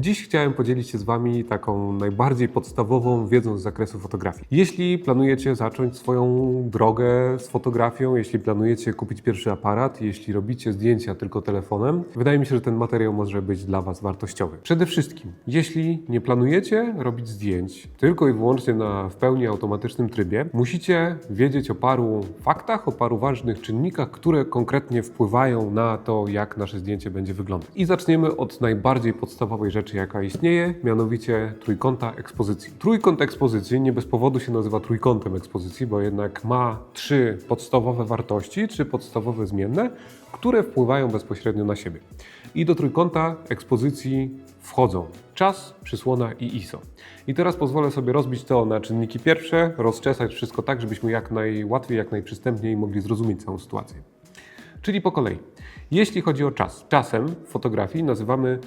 Dziś chciałem podzielić się z Wami taką najbardziej podstawową wiedzą z zakresu fotografii. Jeśli planujecie zacząć swoją drogę z fotografią, jeśli planujecie kupić pierwszy aparat, jeśli robicie zdjęcia tylko telefonem, wydaje mi się, że ten materiał może być dla Was wartościowy. Przede wszystkim, jeśli nie planujecie robić zdjęć tylko i wyłącznie na w pełni automatycznym trybie, musicie wiedzieć o paru faktach, o paru ważnych czynnikach, które konkretnie wpływają na to, jak nasze zdjęcie będzie wyglądać. I zaczniemy od najbardziej podstawowej rzeczy, jaka istnieje, mianowicie trójkąta ekspozycji. Trójkąt ekspozycji nie bez powodu się nazywa trójkątem ekspozycji, bo jednak ma trzy podstawowe wartości, trzy podstawowe zmienne, które wpływają bezpośrednio na siebie. I do trójkąta ekspozycji wchodzą czas, przysłona i ISO. I teraz pozwolę sobie rozbić to na czynniki pierwsze, rozczesać wszystko tak, żebyśmy jak najłatwiej, jak najprzystępniej mogli zrozumieć całą sytuację. Czyli po kolei. Jeśli chodzi o czas, czasem w fotografii nazywamy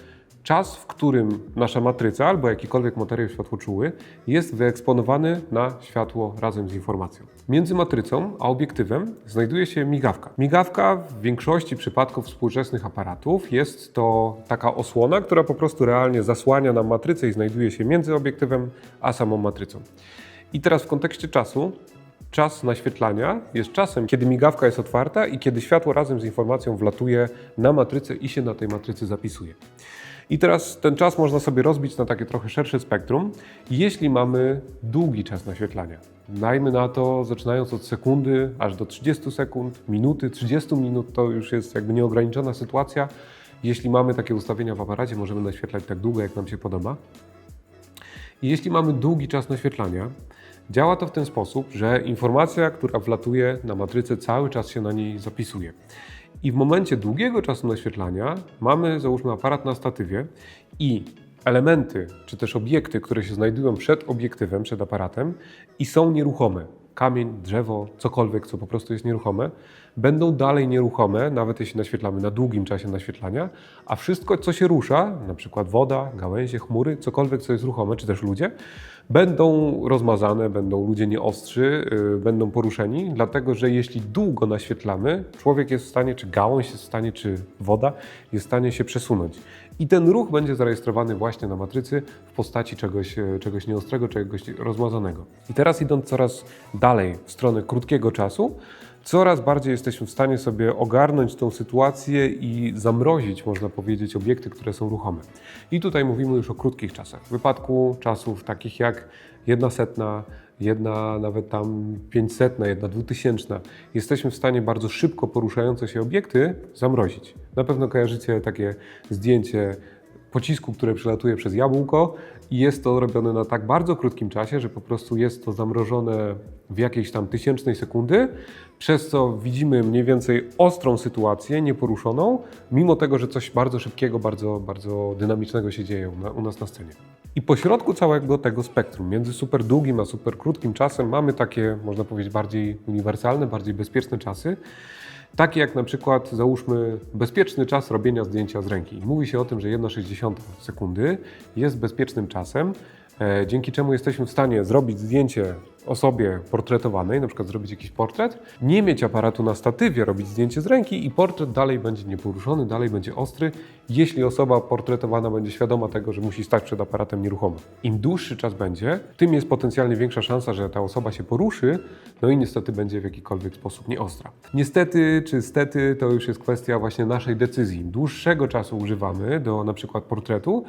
czas, w którym nasza matryca albo jakikolwiek materiał światłoczuły jest wyeksponowany na światło razem z informacją. Między matrycą a obiektywem znajduje się migawka. Migawka w większości przypadków współczesnych aparatów jest to taka osłona, która po prostu realnie zasłania nam matrycę i znajduje się między obiektywem a samą matrycą. I teraz w kontekście czasu Czas naświetlania jest czasem, kiedy migawka jest otwarta i kiedy światło razem z informacją wlatuje na matrycę i się na tej matrycy zapisuje. I teraz ten czas można sobie rozbić na takie trochę szersze spektrum. Jeśli mamy długi czas naświetlania, dajmy na to, zaczynając od sekundy aż do 30 sekund, minuty, 30 minut, to już jest jakby nieograniczona sytuacja. Jeśli mamy takie ustawienia w aparacie, możemy naświetlać tak długo, jak nam się podoba. I jeśli mamy długi czas naświetlania, działa to w ten sposób, że informacja, która wlatuje na matrycę, cały czas się na niej zapisuje. I w momencie długiego czasu naświetlania mamy, załóżmy, aparat na statywie i elementy, czy też obiekty, które się znajdują przed obiektywem, przed aparatem i są nieruchome. Kamień, drzewo, cokolwiek, co po prostu jest nieruchome, będą dalej nieruchome, nawet jeśli naświetlamy na długim czasie naświetlania, a wszystko, co się rusza, na przykład woda, gałęzie, chmury, cokolwiek, co jest ruchome, czy też ludzie, będą rozmazane, będą ludzie nieostrzy, yy, będą poruszeni, dlatego że jeśli długo naświetlamy, człowiek jest w stanie, czy gałąź jest w stanie, czy woda jest w stanie się przesunąć. I ten ruch będzie zarejestrowany właśnie na matrycy w postaci czegoś, e, czegoś nieostrego, czegoś rozmazanego. I teraz idąc coraz dalej w stronę krótkiego czasu, coraz bardziej jesteśmy w stanie sobie ogarnąć tą sytuację i zamrozić, można powiedzieć, obiekty, które są ruchome. I tutaj mówimy już o krótkich czasach. W wypadku czasów takich jak jedna setna, jedna nawet tam pięćsetna, jedna dwutysięczna, jesteśmy w stanie bardzo szybko poruszające się obiekty zamrozić. Na pewno kojarzycie takie zdjęcie pocisku, które przelatuje przez jabłko i jest to robione na tak bardzo krótkim czasie, że po prostu jest to zamrożone w jakiejś tam tysięcznej sekundy, przez co widzimy mniej więcej ostrą sytuację, nieporuszoną, mimo tego, że coś bardzo szybkiego, bardzo, bardzo dynamicznego się dzieje u, na, u nas na scenie. I pośrodku całego tego spektrum, między super długim a super krótkim czasem, mamy takie, można powiedzieć, bardziej uniwersalne, bardziej bezpieczne czasy. Takie jak na przykład, załóżmy, bezpieczny czas robienia zdjęcia z ręki. Mówi się o tym, że 1,6 sekundy jest bezpiecznym czasem, dzięki czemu jesteśmy w stanie zrobić zdjęcie osobie portretowanej, na przykład zrobić jakiś portret, nie mieć aparatu na statywie, robić zdjęcie z ręki i portret dalej będzie nieporuszony, dalej będzie ostry, jeśli osoba portretowana będzie świadoma tego, że musi stać przed aparatem nieruchomo. Im dłuższy czas będzie, tym jest potencjalnie większa szansa, że ta osoba się poruszy, no i niestety będzie w jakikolwiek sposób nieostra. Niestety czy stety to już jest kwestia właśnie naszej decyzji. Im dłuższego czasu używamy do na przykład portretu,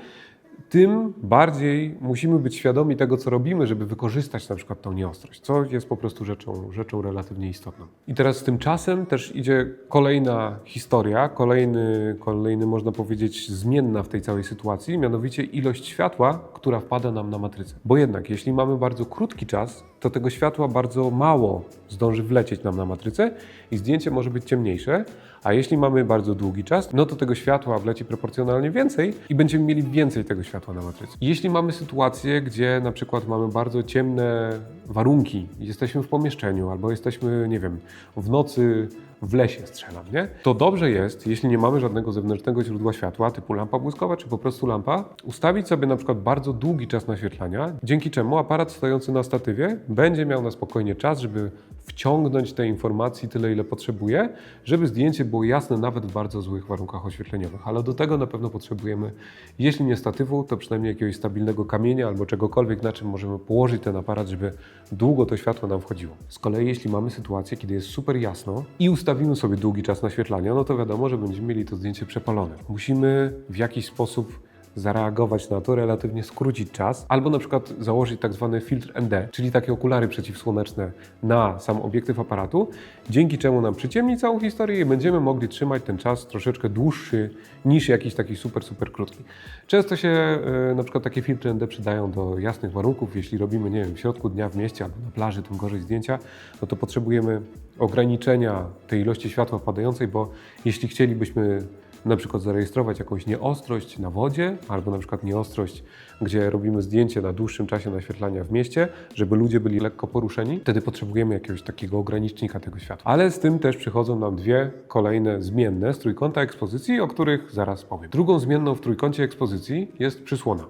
tym bardziej musimy być świadomi tego, co robimy, żeby wykorzystać na przykład tą nieostrość, co jest po prostu rzeczą, rzeczą relatywnie istotną. I teraz z tym czasem też idzie kolejna historia, kolejny, kolejny, można powiedzieć, zmienna w tej całej sytuacji, mianowicie ilość światła, która wpada nam na matrycę. Bo jednak, jeśli mamy bardzo krótki czas, to tego światła bardzo mało zdąży wlecieć nam na matrycę i zdjęcie może być ciemniejsze, a jeśli mamy bardzo długi czas, no to tego światła wleci proporcjonalnie więcej i będziemy mieli więcej tego światła na matrycy. Jeśli mamy sytuację, gdzie na przykład mamy bardzo ciemne warunki, jesteśmy w pomieszczeniu albo jesteśmy, nie wiem, w nocy w lesie strzelam, nie? To dobrze jest, jeśli nie mamy żadnego zewnętrznego źródła światła, typu lampa błyskowa, czy po prostu lampa, ustawić sobie na przykład bardzo długi czas naświetlania, dzięki czemu aparat stojący na statywie będzie miał na spokojnie czas, żeby wciągnąć te informacji tyle, ile potrzebuje, żeby zdjęcie było jasne nawet w bardzo złych warunkach oświetleniowych. Ale do tego na pewno potrzebujemy, jeśli nie statywu, to przynajmniej jakiegoś stabilnego kamienia albo czegokolwiek, na czym możemy położyć ten aparat, żeby długo to światło nam wchodziło. Z kolei, jeśli mamy sytuację, kiedy jest super jasno i ustawimy sobie długi czas naświetlania, no to wiadomo, że będziemy mieli to zdjęcie przepalone. Musimy w jakiś sposób zareagować na to, relatywnie skrócić czas, albo na przykład założyć tak zwany filtr ND, czyli takie okulary przeciwsłoneczne na sam obiektyw aparatu, dzięki czemu nam przyciemni całą historię i będziemy mogli trzymać ten czas troszeczkę dłuższy niż jakiś taki super, super krótki. Często się e, na przykład takie filtry ND przydają do jasnych warunków, jeśli robimy, nie wiem, w środku dnia w mieście albo na plaży, tym gorzej zdjęcia, no to potrzebujemy ograniczenia tej ilości światła wpadającej, bo jeśli chcielibyśmy na przykład zarejestrować jakąś nieostrość na wodzie, albo na przykład nieostrość, gdzie robimy zdjęcie na dłuższym czasie naświetlania w mieście, żeby ludzie byli lekko poruszeni, wtedy potrzebujemy jakiegoś takiego ogranicznika tego światła. Ale z tym też przychodzą nam dwie kolejne zmienne z trójkąta ekspozycji, o których zaraz powiem. Drugą zmienną w trójkącie ekspozycji jest przysłona.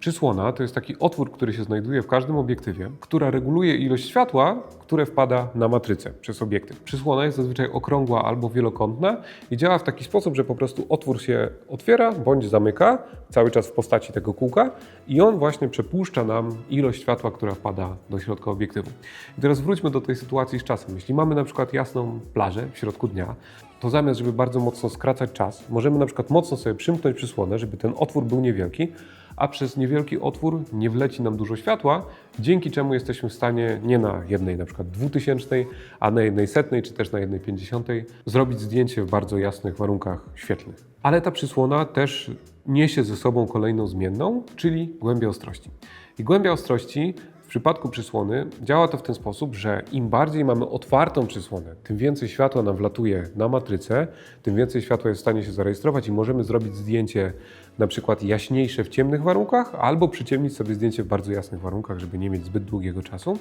Przysłona to jest taki otwór, który się znajduje w każdym obiektywie, która reguluje ilość światła, które wpada na matrycę przez obiektyw. Przysłona jest zazwyczaj okrągła albo wielokątna i działa w taki sposób, że po prostu otwór się otwiera bądź zamyka, cały czas w postaci tego kółka i on właśnie przepuszcza nam ilość światła, która wpada do środka obiektywu. I teraz wróćmy do tej sytuacji z czasem. Jeśli mamy na przykład jasną plażę w środku dnia, to zamiast, żeby bardzo mocno skracać czas, możemy na przykład mocno sobie przymknąć przysłonę, żeby ten otwór był niewielki, a przez niewielki otwór nie wleci nam dużo światła, dzięki czemu jesteśmy w stanie nie na jednej na przykład dwutysięcznej, a na jednej setnej, czy też na jednej pięćdziesiątej zrobić zdjęcie w bardzo jasnych warunkach świetlnych. Ale ta przysłona też niesie ze sobą kolejną zmienną, czyli głębię ostrości. I głębia ostrości w przypadku przysłony działa to w ten sposób, że im bardziej mamy otwartą przysłonę, tym więcej światła nam wlatuje na matrycę, tym więcej światła jest w stanie się zarejestrować i możemy zrobić zdjęcie na przykład jaśniejsze w ciemnych warunkach, albo przyciemnić sobie zdjęcie w bardzo jasnych warunkach, żeby nie mieć zbyt długiego czasu.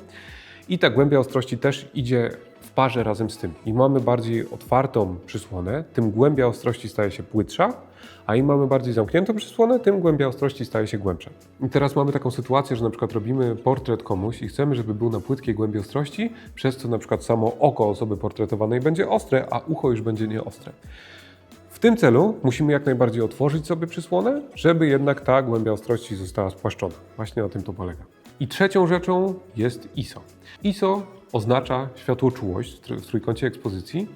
I ta głębia ostrości też idzie w parze razem z tym. Im mamy bardziej otwartą przysłonę, tym głębia ostrości staje się płytsza, a im mamy bardziej zamkniętą przysłonę, tym głębia ostrości staje się głębsza. I teraz mamy taką sytuację, że na przykład robimy portret komuś i chcemy, żeby był na płytkiej głębi ostrości, przez co na przykład samo oko osoby portretowanej będzie ostre, a ucho już będzie nieostre. W tym celu musimy jak najbardziej otworzyć sobie przysłonę, żeby jednak ta głębia ostrości została spłaszczona. Właśnie na tym to polega. I trzecią rzeczą jest ISO. ISO oznacza światłoczułość w tr- w trójkącie ekspozycji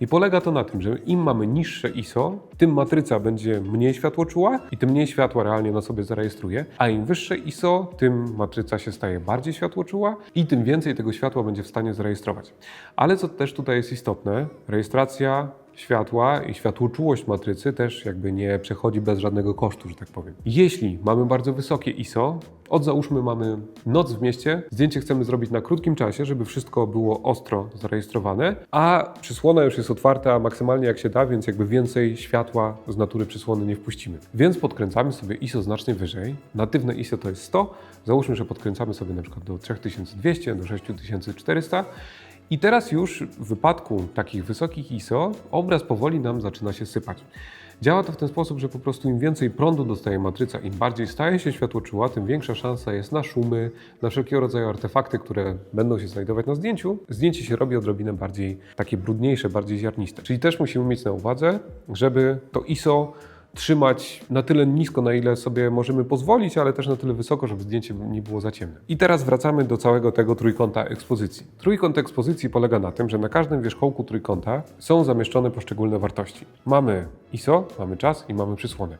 i polega to na tym, że im mamy niższe ISO, tym matryca będzie mniej światłoczuła i tym mniej światła realnie na sobie zarejestruje, a im wyższe ISO, tym matryca się staje bardziej światłoczuła i tym więcej tego światła będzie w stanie zarejestrować. Ale co też tutaj jest istotne, rejestracja światła i światłoczułość matrycy też jakby nie przechodzi bez żadnego kosztu, że tak powiem. Jeśli mamy bardzo wysokie ISO, od załóżmy mamy noc w mieście, zdjęcie chcemy zrobić na krótkim czasie, żeby wszystko było ostro zarejestrowane, a przysłona już jest otwarta maksymalnie jak się da, więc jakby więcej światła z natury przysłony nie wpuścimy. Więc podkręcamy sobie ISO znacznie wyżej. Natywne ISO to jest 100. Załóżmy, że podkręcamy sobie na przykład do 3200, do 6400 i teraz już w wypadku takich wysokich ISO obraz powoli nam zaczyna się sypać. Działa to w ten sposób, że po prostu im więcej prądu dostaje matryca, im bardziej staje się światłoczuła, tym większa szansa jest na szumy, na wszelkiego rodzaju artefakty, które będą się znajdować na zdjęciu. Zdjęcie się robi odrobinę bardziej takie brudniejsze, bardziej ziarniste. Czyli też musimy mieć na uwadze, żeby to ISO trzymać na tyle nisko, na ile sobie możemy pozwolić, ale też na tyle wysoko, żeby zdjęcie nie było za ciemne. I teraz wracamy do całego tego trójkąta ekspozycji. Trójkąt ekspozycji polega na tym, że na każdym wierzchołku trójkąta są zamieszczone poszczególne wartości. Mamy ISO, mamy czas i mamy przysłonę.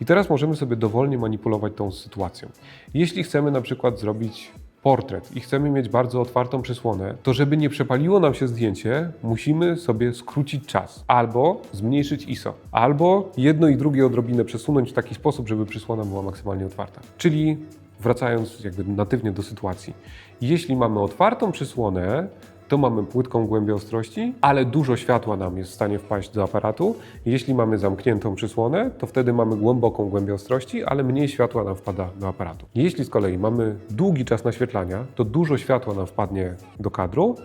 I teraz możemy sobie dowolnie manipulować tą sytuacją. Jeśli chcemy na przykład zrobić portret i chcemy mieć bardzo otwartą przysłonę, to żeby nie przepaliło nam się zdjęcie, musimy sobie skrócić czas. Albo zmniejszyć ISO, albo jedno i drugie odrobinę przesunąć w taki sposób, żeby przysłona była maksymalnie otwarta. Czyli wracając jakby natywnie do sytuacji, jeśli mamy otwartą przysłonę, to mamy płytką głębię ostrości, ale dużo światła nam jest w stanie wpaść do aparatu. Jeśli mamy zamkniętą przysłonę, to wtedy mamy głęboką głębię ostrości, ale mniej światła nam wpada do aparatu. Jeśli z kolei mamy długi czas naświetlania, to dużo światła nam wpadnie do kadru,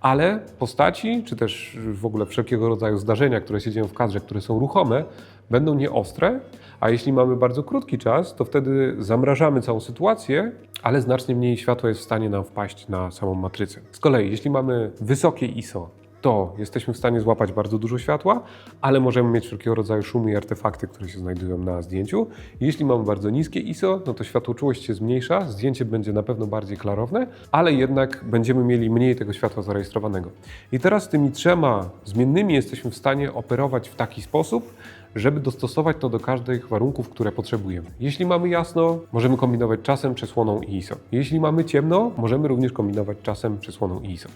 ale postaci, czy też w ogóle wszelkiego rodzaju zdarzenia, które się dzieją w kadrze, które są ruchome, będą nieostre, a jeśli mamy bardzo krótki czas, to wtedy zamrażamy całą sytuację, ale znacznie mniej światła jest w stanie nam wpaść na samą matrycę. Z kolei, jeśli mamy wysokie ISO, to jesteśmy w stanie złapać bardzo dużo światła, ale możemy mieć wszelkiego rodzaju szumy i artefakty, które się znajdują na zdjęciu. Jeśli mamy bardzo niskie ISO, no to światłoczułość się zmniejsza, zdjęcie będzie na pewno bardziej klarowne, ale jednak będziemy mieli mniej tego światła zarejestrowanego. I teraz tymi trzema zmiennymi jesteśmy w stanie operować w taki sposób, żeby dostosować to do każdych warunków, które potrzebujemy. Jeśli mamy jasno, możemy kombinować czasem, przesłoną i ISO. Jeśli mamy ciemno, możemy również kombinować czasem, przesłoną i ISO.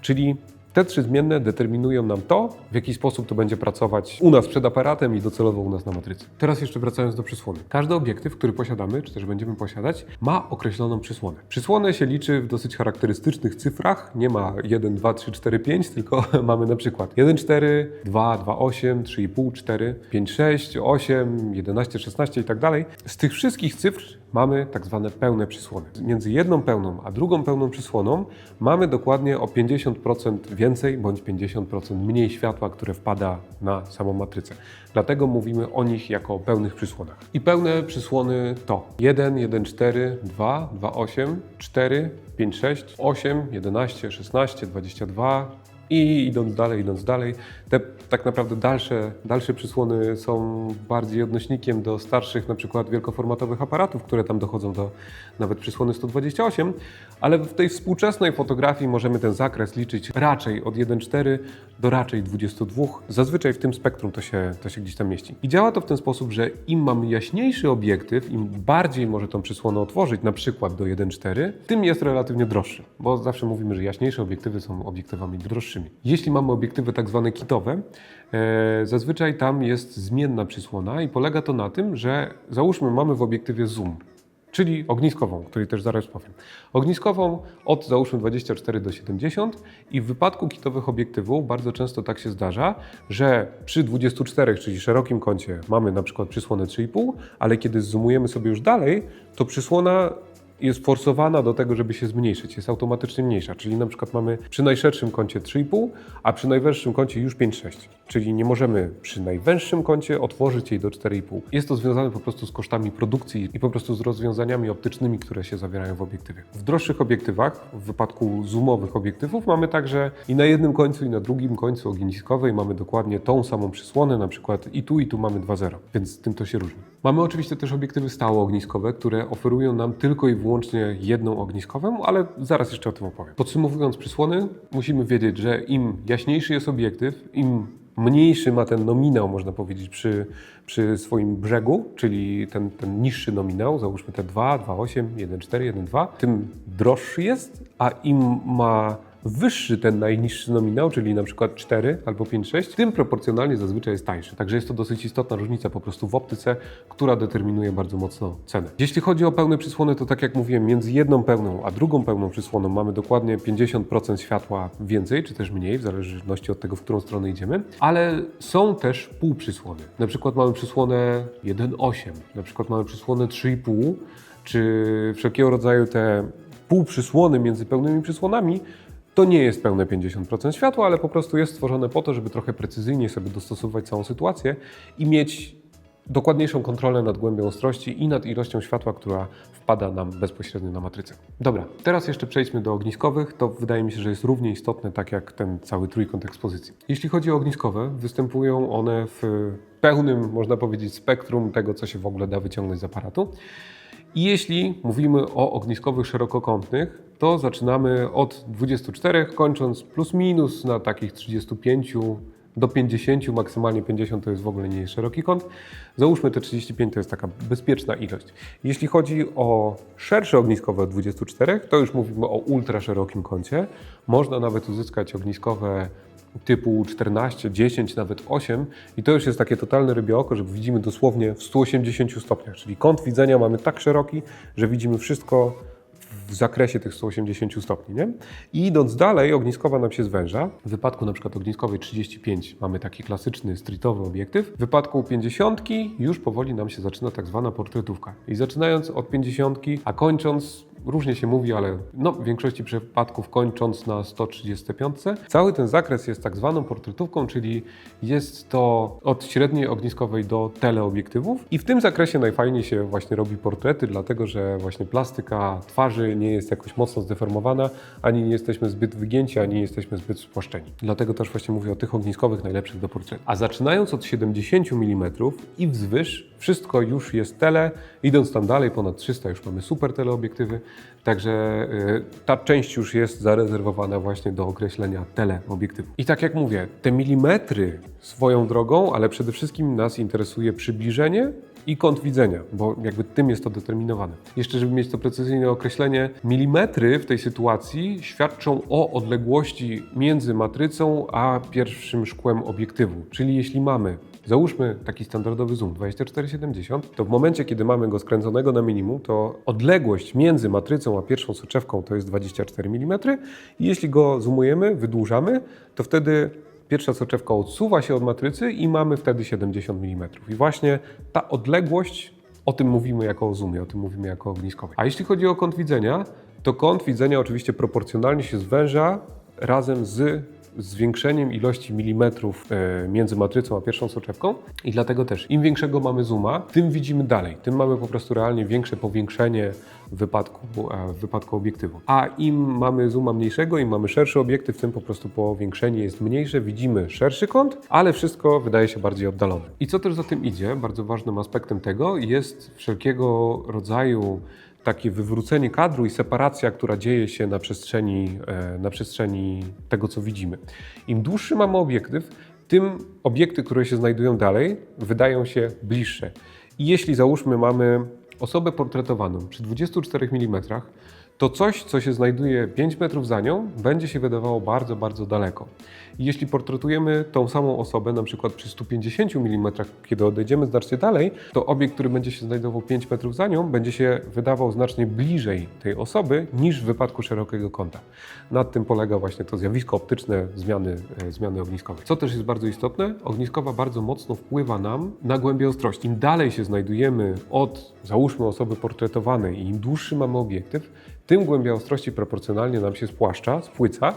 Czyli te trzy zmienne determinują nam to, w jaki sposób to będzie pracować u nas przed aparatem i docelowo u nas na matrycy. Teraz jeszcze wracając do przysłony. Każdy obiektyw, który posiadamy, czy też będziemy posiadać, ma określoną przysłonę. Przysłonę się liczy w dosyć charakterystycznych cyfrach. Nie ma 1, 2, 3, 4, 5, tylko mamy na przykład 1, 4, 2, 2, 8, 3,5, 4, 5, 6, 8, 11, 16 i tak dalej. Z tych wszystkich cyfr mamy tak zwane pełne przysłony. Między jedną pełną a drugą pełną przysłoną mamy dokładnie o 50% więcej bądź 50% mniej światła, które wpada na samą matrycę. Dlatego mówimy o nich jako o pełnych przysłonach. I pełne przysłony to 1, 1, 4, 2, 2, 8, 4, 5, 6, 8, 11, 16, 22, i idąc dalej, idąc dalej, te tak naprawdę dalsze, dalsze przysłony są bardziej odnośnikiem do starszych, na przykład wielkoformatowych aparatów, które tam dochodzą do nawet przysłony 128, ale w tej współczesnej fotografii możemy ten zakres liczyć raczej od 1,4 do raczej 22. Zazwyczaj w tym spektrum to się, to się gdzieś tam mieści. I działa to w ten sposób, że im mamy jaśniejszy obiektyw, im bardziej może tą przysłonę otworzyć, na przykład do 1,4, tym jest relatywnie droższy, bo zawsze mówimy, że jaśniejsze obiektywy są obiektywami droższymi. Jeśli mamy obiektywy tak zwane kitowe, e, zazwyczaj tam jest zmienna przysłona i polega to na tym, że załóżmy mamy w obiektywie zoom, czyli ogniskową, której też zaraz powiem. Ogniskową od załóżmy 24 do 70 i w wypadku kitowych obiektywów bardzo często tak się zdarza, że przy 24, czyli szerokim kącie mamy na przykład przysłonę 3,5, ale kiedy zoomujemy sobie już dalej, to przysłona jest forsowana do tego, żeby się zmniejszyć, jest automatycznie mniejsza. Czyli na przykład mamy przy najszerszym kącie 3,5, a przy najwęższym kącie już 5,6. Czyli nie możemy przy najwęższym kącie otworzyć jej do 4,5. Jest to związane po prostu z kosztami produkcji i po prostu z rozwiązaniami optycznymi, które się zawierają w obiektywie. W droższych obiektywach, w wypadku zoomowych obiektywów, mamy także i na jednym końcu, i na drugim końcu ogniskowej mamy dokładnie tą samą przysłonę, na przykład i tu, i tu mamy 2,0, więc tym to się różni. Mamy oczywiście też obiektywy stałoogniskowe, które oferują nam tylko i wyłącznie jedną ogniskową, ale zaraz jeszcze o tym opowiem. Podsumowując przysłony, musimy wiedzieć, że im jaśniejszy jest obiektyw, im mniejszy ma ten nominał, można powiedzieć, przy, przy swoim brzegu, czyli ten, ten niższy nominał, załóżmy te 2, 2,8, 1,4, 1,2, tym droższy jest, a im ma wyższy ten najniższy nominał, czyli na przykład 4 albo 5, 6, tym proporcjonalnie zazwyczaj jest tańszy. Także jest to dosyć istotna różnica po prostu w optyce, która determinuje bardzo mocno cenę. Jeśli chodzi o pełne przysłony, to tak jak mówiłem, między jedną pełną a drugą pełną przysłoną mamy dokładnie 50% światła więcej, czy też mniej, w zależności od tego, w którą stronę idziemy, ale są też półprzysłony. Na przykład mamy przysłonę 1,8, na przykład mamy przysłonę 3,5, czy wszelkiego rodzaju te półprzysłony między pełnymi przysłonami, to nie jest pełne 50% światła, ale po prostu jest stworzone po to, żeby trochę precyzyjnie sobie dostosować całą sytuację i mieć dokładniejszą kontrolę nad głębią ostrości i nad ilością światła, która wpada nam bezpośrednio na matrycę. Dobra, teraz jeszcze przejdźmy do ogniskowych. To wydaje mi się, że jest równie istotne, tak jak ten cały trójkąt ekspozycji. Jeśli chodzi o ogniskowe, występują one w pełnym, można powiedzieć, spektrum tego, co się w ogóle da wyciągnąć z aparatu. I jeśli mówimy o ogniskowych szerokokątnych, to zaczynamy od 24, kończąc plus minus na takich 35 do 50, maksymalnie 50 to jest w ogóle nie szeroki kąt. Załóżmy te 35 to jest taka bezpieczna ilość. Jeśli chodzi o szersze ogniskowe od 24, to już mówimy o ultra szerokim kącie. Można nawet uzyskać ogniskowe typu 14, 10, nawet 8 i to już jest takie totalne rybie oko, że widzimy dosłownie w 180 stopniach, czyli kąt widzenia mamy tak szeroki, że widzimy wszystko w zakresie tych 180 stopni. Nie? I idąc dalej, ogniskowa nam się zwęża. W wypadku na przykład ogniskowej 35 mamy taki klasyczny streetowy obiektyw. W wypadku 50 już powoli nam się zaczyna tak zwana portretówka. I zaczynając od 50, a kończąc różnie się mówi, ale no, w większości przypadków kończąc na 135. Cały ten zakres jest tak zwaną portretówką, czyli jest to od średniej ogniskowej do teleobiektywów i w tym zakresie najfajniej się właśnie robi portrety, dlatego że właśnie plastyka twarzy nie jest jakoś mocno zdeformowana, ani nie jesteśmy zbyt wygięci, ani nie jesteśmy zbyt spłaszczeni. Dlatego też właśnie mówię o tych ogniskowych najlepszych do portretu. A zaczynając od 70 mm i wzwyż, wszystko już jest tele, idąc tam dalej, ponad 300 już mamy super teleobiektywy, Także y, ta część już jest zarezerwowana właśnie do określenia teleobiektywu. I tak jak mówię, te milimetry swoją drogą, ale przede wszystkim nas interesuje przybliżenie i kąt widzenia, bo jakby tym jest to determinowane. Jeszcze, żeby mieć to precyzyjne określenie, milimetry w tej sytuacji świadczą o odległości między matrycą a pierwszym szkłem obiektywu. Czyli jeśli mamy Załóżmy taki standardowy zoom 2470, to w momencie, kiedy mamy go skręconego na minimum, to odległość między matrycą a pierwszą soczewką to jest 24 mm i jeśli go zoomujemy, wydłużamy, to wtedy pierwsza soczewka odsuwa się od matrycy i mamy wtedy 70 mm. I właśnie ta odległość, o tym mówimy jako o zoomie, o tym mówimy jako ogniskowej. A jeśli chodzi o kąt widzenia, to kąt widzenia oczywiście proporcjonalnie się zwęża razem z zwiększeniem ilości milimetrów e, między matrycą a pierwszą soczewką i dlatego też im większego mamy zooma, tym widzimy dalej, tym mamy po prostu realnie większe powiększenie w wypadku, e, w wypadku obiektywu. A im mamy zooma mniejszego, im mamy szerszy obiektyw, tym po prostu powiększenie jest mniejsze, widzimy szerszy kąt, ale wszystko wydaje się bardziej oddalone. I co też za tym idzie, bardzo ważnym aspektem tego jest wszelkiego rodzaju takie wywrócenie kadru i separacja, która dzieje się na przestrzeni, e, na przestrzeni tego, co widzimy. Im dłuższy mamy obiektyw, tym obiekty, które się znajdują dalej, wydają się bliższe. I jeśli załóżmy mamy osobę portretowaną przy 24 mm, to coś, co się znajduje 5 metrów za nią, będzie się wydawało bardzo, bardzo daleko. I jeśli portretujemy tą samą osobę, na przykład przy 150 mm, kiedy odejdziemy znacznie dalej, to obiekt, który będzie się znajdował 5 metrów za nią, będzie się wydawał znacznie bliżej tej osoby niż w wypadku szerokiego kąta. Nad tym polega właśnie to zjawisko optyczne zmiany, e, zmiany ogniskowej. Co też jest bardzo istotne, ogniskowa bardzo mocno wpływa nam na głębię ostrości. Im dalej się znajdujemy od, załóżmy, osoby portretowanej i im dłuższy mamy obiektyw, tym głębia ostrości proporcjonalnie nam się spłaszcza, spłyca.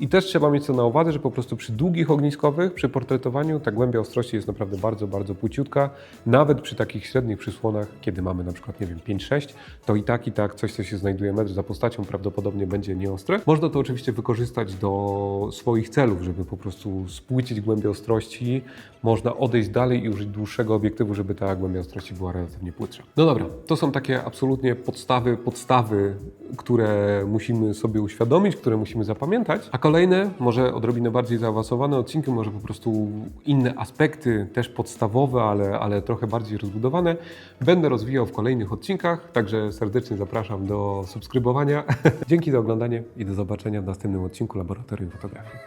I też trzeba mieć to na uwadze, że po prostu przy długich ogniskowych, przy portretowaniu ta głębia ostrości jest naprawdę bardzo, bardzo płciutka. Nawet przy takich średnich przysłonach, kiedy mamy na przykład, nie wiem, 5-6, to i tak, i tak coś, co się znajduje metr za postacią, prawdopodobnie będzie nieostre. Można to oczywiście wykorzystać do swoich celów, żeby po prostu spłycić głębię ostrości. Można odejść dalej i użyć dłuższego obiektywu, żeby ta głębia ostrości była relatywnie płytsza. No dobra, to są takie absolutnie podstawy, podstawy, które musimy sobie uświadomić, które musimy zapamiętać. A kolejne, może odrobinę bardziej zaawansowane odcinki, może po prostu inne aspekty, też podstawowe, ale, ale trochę bardziej rozbudowane, będę rozwijał w kolejnych odcinkach, także serdecznie zapraszam do subskrybowania. Dzięki za oglądanie i do zobaczenia w następnym odcinku Laboratorium Fotografii.